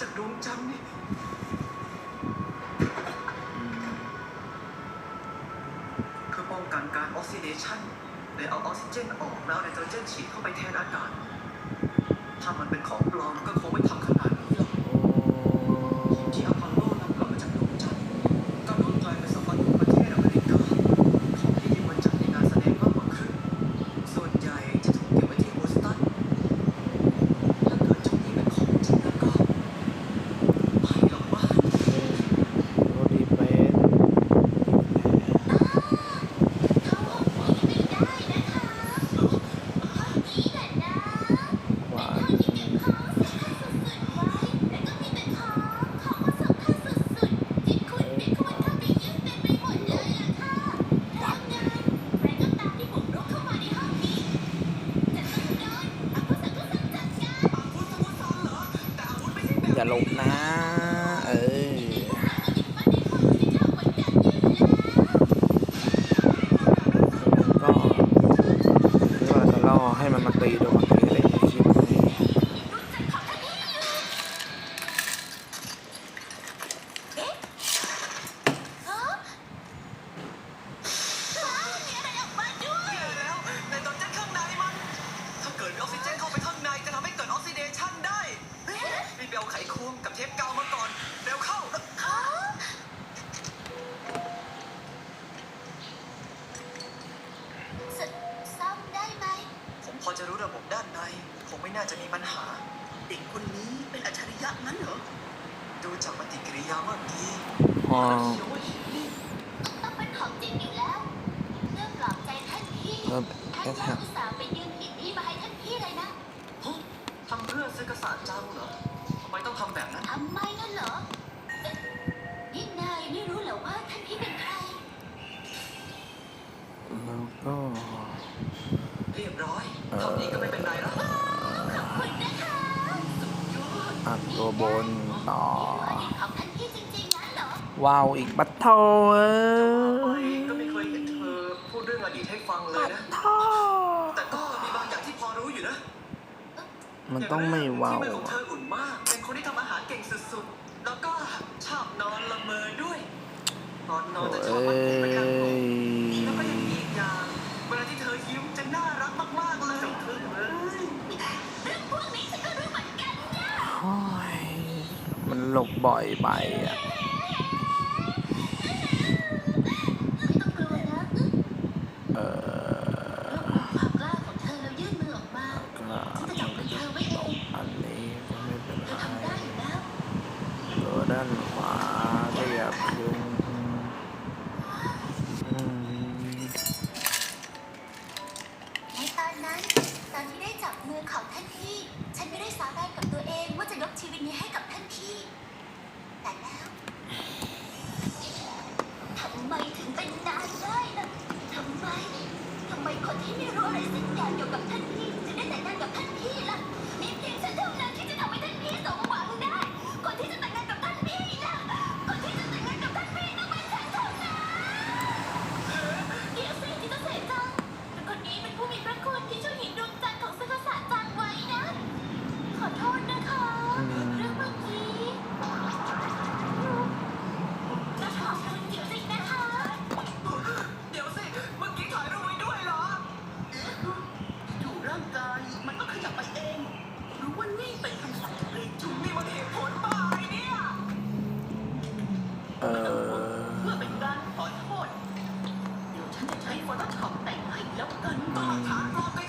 จากดวงจำนี่คือป้องกันการออกซิเดชันเลยเอาออกซิเจนออกแล้วไนโตรเจนฉีดเข้าไปแทนอากาศ ถ้ามันเป็นของปลอมก็ จะลงนะ เราไขควงกับเทปเก่ามาก่อน เร็วเข้าซ่อมได้ไหม ผมพอจะรู้ระบบด้านใน คงไม่น่าจะมีปัญหา เด็กคนนี้เป็นอัจฉริยะงั้นเหรอ ดูจากปฏิกิริยาเมื่อกี้ต้องเป็นของจริงอยู่แล้วเรื่องปลอบใจท่านพี่ท่านอุตส่าห์ไปยืมหินนี้มาให้ท่านพี่เลยนะทำเพื่อซื้อกสานจ้าเหรอ ทำไมต้องทำแบบนั้น ทำไมนั่นเหรอเอ๊ะนี่นายไม่รู้เหรอว่าท่านพี่เป็นใคร แล้วก็เรียบร้อยเท่านี้ก็ไม่เป็นไรแล้วอัดตัวบนต่อ๋อว้าวอีกบัตเทลเอ้ยก็ไม่เคยเห็นเธอพูดเรื่องอดีตให้ฟังเลยนะ ท่แต่ก็มีบางอย่างที่พอรู้อยู่นะมันต้องไม่ว้าวที่มือของเธออุ่นมาก อนนอนแต่ชอบมันเป็นการโกงดีแล้วก็ยังมีอีกอย่างเวลาที่เธอยิ้มจะน่ารักมากๆเลเฮยอพวกนี้ก็รู้เหมือนกันเนี่ยยมันหลบบ่อยไปอะ 我的头顶还有根毛。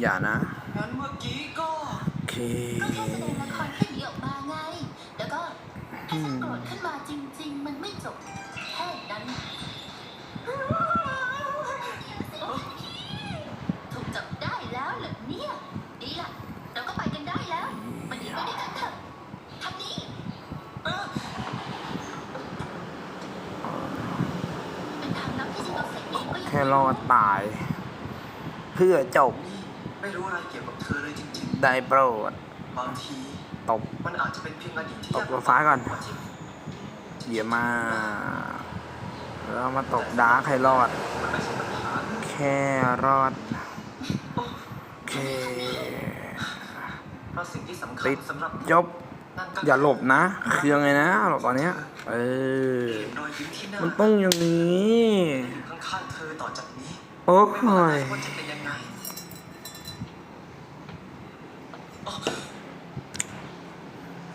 อย่านะ งั้นเมื่อกี้ก็โอเค ก็แค่แสดงละครแค่นี้ออกมาไง แล้วก็ถ้าฉันโกรธขึ้นมาจริง ๆ มันไม่จบแค่นั้น ถูกจับได้แล้วเหรอเนี่ย ดีล่ะเราก็ไปกันได้แล้ว มันหนีไปด้วยกันเถอะทางนี้เป็นทางลับที่ฉันต้องเสกเองก็ยังแค่รอดตาย เพื่อจบนี่ ไม่รู้อะไรเกี่ยวกับเธอเลยจริงได้โปรดๆ บางที ตบ มันอาจจะเป็นเพียงอดีตที่ตบตัวซ้ายก่อนเยี่ยมมากแล้วมาตกดาร์คให้รอด มันไม่ใช่ปัญหาแค่รอดโอเค เพราะสิ่งที่สำคัญติด สำหรับจบ นั่นก็อย่าหลบนะเครื่องไงนะหลบตอนเนี้ย เออ เห็นรอยยิ้มที่หน้ามันต้องอย่างนี้ อยู่ข้างๆเธอต่อจากนี้โอ้ไม่ว่าอยนาคตจะเป็นยังไง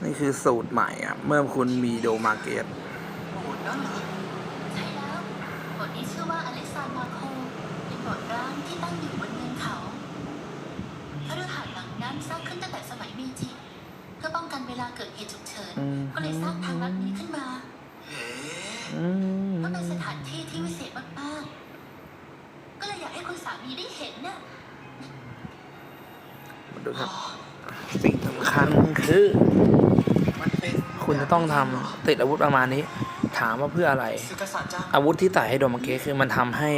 นี่คือสูตรใหม่อะ เมื่อคุณมีโดมาเกตโหดนั่นเหรอใช่แล้วบทนี้ชื่อว่าอเล็กซานมาโคเป็นบทร้างที่ตั้งอยู่บนเนินเขาพฤหัสหลังนั้นสร้างขึ้นตั้งแต่สมัยเมจิเพื่อป้องกันเวลาเกิดเหตุฉุกเฉิน อืมก็เลยสร้างทางลัดนี้ขึ้นมาเฮ้อืมก็เป็นสถานที่ที่วิเศษมากๆ ก็เลยอยากให้คุณสามีได้เห็นน่ะ มาดูครับสิ่งสำ คัญคือมันเป็นคุณจะต้องทำติดอาวุธประมาณนี้ ถามว่าเพื่ออะไรซึกษัตริย์จ้าอาวุธที่ใส่ให้โดมาเกตคือมันทำให้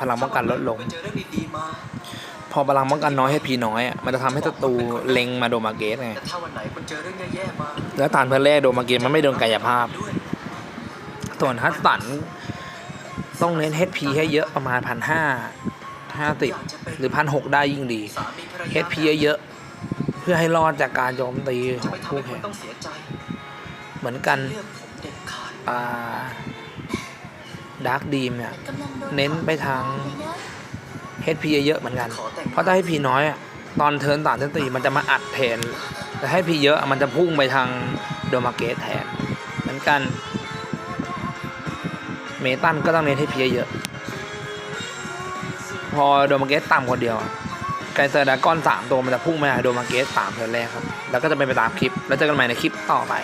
พลังป้องกันลดลงไปเจอเรื่องดีๆมาพอพลังป้องกันน้อยให้พีน้อยอะมันจะทำให้ศัตรูเล็งมาโดมาเกตไงแต่ถ้าวันไหนคุณเจอเรื่องแย่ๆมาแล้วฐานเพื่อแรกโดมาเกตมันไม่โดนกายภาพด้วยส่วนฮัตสันต้องเน้น HP ให้เยอะประมาณพันห้าห้าสิบหรือพันหกได้ยิ่งดีสามีภรรยา HP เยอะๆ เพื่อให้รอดจากการโจมตีของคู่แข่งเหมือนกันดาร์กดีมเนี่ยเน้นไปทางเลยนะ HP เยอะเหมือนกัน เพราะถ้า HP น้อยตอนเทิร์นต่างเทิร์นตีมันจะมาอัดแทนแต่ให้ HP เยอะมันจะพุ่งไปทางโดมาเกตแทนเหมือนกัน เมตันก็ต้องเน้น HP เยอะ พอโดมาเกตต่ำคนเดียว ไกเซอร์ดากอนสามตัวมันจะพุ่งไปหาโดมาเกสามเทิร์นแรกครับ แล้วก็จะเป็นไปตามคลิป แล้วเจอกันใหม่ในคลิปต่อไป